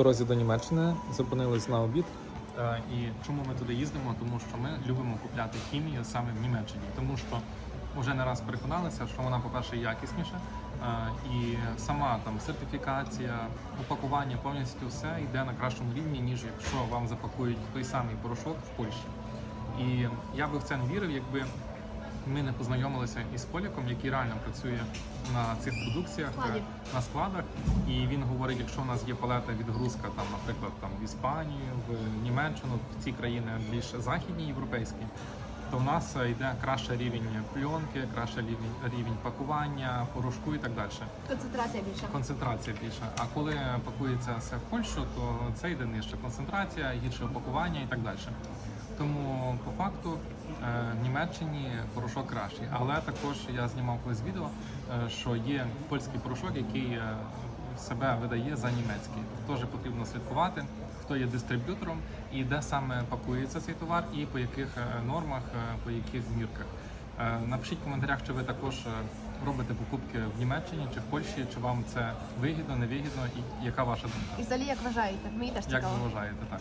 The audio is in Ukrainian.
дорозі до Німеччини, зупинились на обід. Е, І чому ми туди їздимо? Тому що ми любимо купляти хімію саме в Німеччині, тому що вже не раз переконалися, що вона, по-перше, якісніша, е, і сама там сертифікація, упакування, повністю все йде на кращому рівні, ніж якщо вам запакують той самий порошок в Польщі. І я би в це не вірив, якби ми не познайомилися із поляком, який реально працює на цих продукціях Складі. е, на складах. І він говорить, якщо у нас є палета відгрузка, там, наприклад, там в Іспанію, в Німеччину, в ці країни більш західні європейські, то в нас е, йде кращий рівень пленки, кращий рівень, рівень пакування, порошку і так далі. Концентрація більша. Концентрація більша. А коли пакується все в Польщу, то це йде нижча концентрація, гірше упакування і так далі. Тому по факту е, Німеччині порошок кращий. Але також я знімав колись відео, е, що є польський порошок, який е, себе видає за німецький. Теж потрібно слідкувати, хто є дистриб'ютором і де саме пакується цей товар, і по яких е, нормах, по яких мірках. Е, Напишіть в коментарях, чи ви також робите покупки в Німеччині чи в Польщі, чи вам це вигідно, невигідно, і яка ваша думка? І взагалі, як вважаєте? Мені теж Як ви вважаєте так?